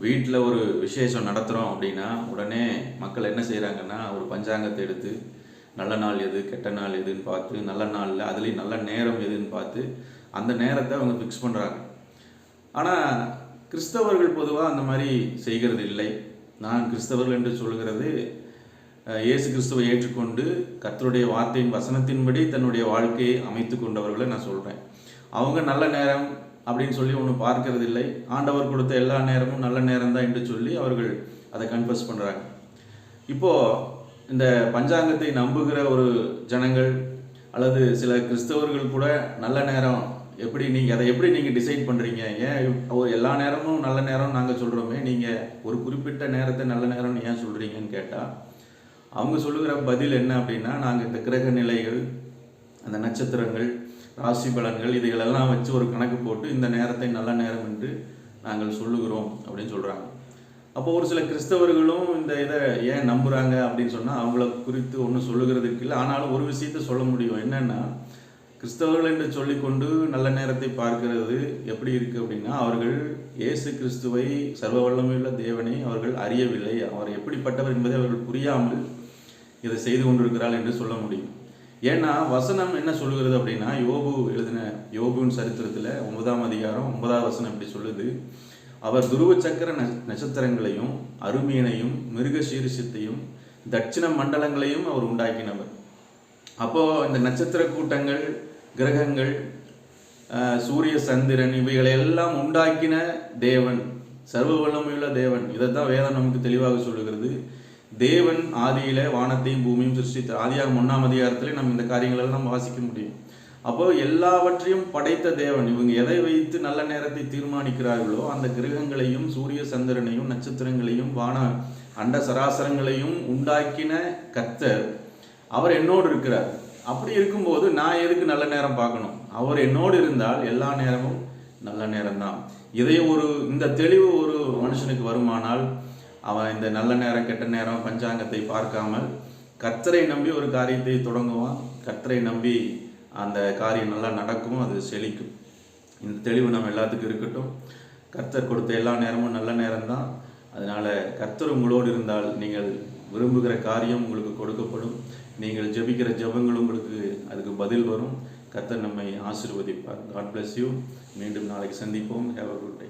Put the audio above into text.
வீட்டில் ஒரு விசேஷம் நடத்துகிறோம் அப்படின்னா உடனே மக்கள் என்ன செய்கிறாங்கன்னா ஒரு பஞ்சாங்கத்தை எடுத்து நல்ல நாள் எது கெட்ட நாள் எதுன்னு பார்த்து நல்ல நாளில் அதுலேயும் நல்ல நேரம் எதுன்னு பார்த்து அந்த நேரத்தை அவங்க ஃபிக்ஸ் பண்ணுறாங்க ஆனால் கிறிஸ்தவர்கள் பொதுவாக அந்த மாதிரி செய்கிறது இல்லை. நான் கிறிஸ்தவர்கள் என்று சொல்கிறது இயேசு கிறிஸ்துவை ஏற்றுக்கொண்டு கர்த்தருடைய வார்த்தையின் வசனத்தின்படி தன்னுடைய வாழ்க்கையை அமைத்து கொண்டவர்களை நான் சொல்கிறேன் அவங்க நல்ல நேரம் அப்படின்னு சொல்லி ஒன்றும் பார்க்கறது இல்லை ஆண்டவர் கொடுத்த எல்லா நேரமும் நல்ல நேரம் தான் என்று சொல்லி அவர்கள் அதை கன்ஃபஸ் பண்ணுறாங்க இப்போது இந்த பஞ்சாங்கத்தை நம்புகிற ஒரு ஜனங்கள் அல்லது சில கிறிஸ்தவர்கள் கூட நல்ல நேரம் எப்படி நீங்கள் அதை எப்படி நீங்கள் டிசைட் பண்ணுறீங்க ஏன் ஒரு எல்லா நேரமும் நல்ல நேரம் நாங்கள் சொல்கிறோமே நீங்கள் ஒரு குறிப்பிட்ட நேரத்தை நல்ல நேரம்னு ஏன் சொல்கிறீங்கன்னு கேட்டால் அவங்க சொல்லுகிற பதில் என்ன அப்படின்னா நாங்கள் இந்த கிரக நிலைகள் அந்த நட்சத்திரங்கள் ராசி பலன்கள் இதுகளெல்லாம் வச்சு ஒரு கணக்கு போட்டு இந்த நேரத்தை நல்ல நேரம் என்று நாங்கள் சொல்லுகிறோம் அப்படின்னு சொல்கிறாங்க அப்போ ஒரு சில கிறிஸ்தவர்களும் இந்த இதை ஏன் நம்புகிறாங்க அப்படின்னு சொன்னால் அவங்கள குறித்து ஒன்றும் சொல்லுகிறதுக்கு இல்லை. ஆனாலும் ஒரு விஷயத்தை சொல்ல முடியும். என்னென்னா கிறிஸ்தவர்கள் என்று சொல்லிக்கொண்டு நல்ல நேரத்தை பார்க்கிறது எப்படி இருக்குது அப்படின்னா அவர்கள் இயேசு கிறிஸ்துவை சர்வ வல்லமையுள்ள தேவனை அவர்கள் அறியவில்லை. அவர் எப்படிப்பட்டவர் என்பதை அவர்கள் புரியாமல் இதை செய்து கொண்டிருக்கிறாள் என்று சொல்ல முடியும். ஏன்னா வசனம் என்ன சொல்லுகிறது அப்படின்னா யோபு எழுதின யோபுவின் சரித்திரத்தில் ஒன்பதாம் அதிகாரம் ஒன்பதாம் வசனம் இப்படி சொல்லுது. அவர் துருவ சக்கர ந- நட்சத்திரங்களையும் அருமீனையும் மிருக சீரிசத்தையும் தட்சிண மண்டலங்களையும் அவர் உண்டாக்கினவர். அப்போ இந்த நட்சத்திர கூட்டங்கள் கிரகங்கள் சூரிய சந்திரன் இவைகளை எல்லாம் உண்டாக்கின தேவன் சர்வ வல்லமையுள்ள தேவன். தான் வேதம் நமக்கு தெளிவாக சொல்லுகிறது. தேவன் ஆதியில வானத்தையும் பூமியும் சிருஷ்டித்தார். ஆதியாக ஒன்றாம் அதிகாரத்திலே நம்ம இந்த காரியங்களெல்லாம் நம்ம வாசிக்க முடியும். அப்போ எல்லாவற்றையும் படைத்த தேவன் இவங்க எதை வைத்து நல்ல நேரத்தை தீர்மானிக்கிறார்களோ அந்த கிரகங்களையும் சூரிய சந்திரனையும் நட்சத்திரங்களையும் வான அண்ட சராசரங்களையும் உண்டாக்கின கத்தர் அவர் என்னோடு இருக்கிறார். அப்படி இருக்கும்போது நான் எதுக்கு நல்ல நேரம் பார்க்கணும்? அவர் என்னோடு இருந்தால் எல்லா நேரமும் நல்ல நேரம்தான். இதை ஒரு இந்த தெளிவு ஒரு மனுஷனுக்கு வருமானால் அவன் இந்த நல்ல நேரம் கெட்ட நேரம் பஞ்சாங்கத்தை பார்க்காமல் கர்த்தரை நம்பி ஒரு காரியத்தை தொடங்குவான். கர்த்தரை நம்பி அந்த காரியம் நல்லா நடக்கும் அது செழிக்கும். இந்த தெளிவு நம்ம எல்லாத்துக்கும் இருக்கட்டும். கர்த்தர் கொடுத்த எல்லா நேரமும் நல்ல நேரம்தான். அதனால் கர்த்தர் உங்களோடு இருந்தால் நீங்கள் விரும்புகிற காரியம் உங்களுக்கு கொடுக்கப்படும். நீங்கள் ஜெபிக்கிற ஜெபங்கள் உங்களுக்கு அதுக்கு பதில் வரும். கர்த்தர் நம்மை ஆசீர்வதிப்பார். காட் பிளஸ் யூ மீண்டும் நாளைக்கு சந்திப்போம். Have a good day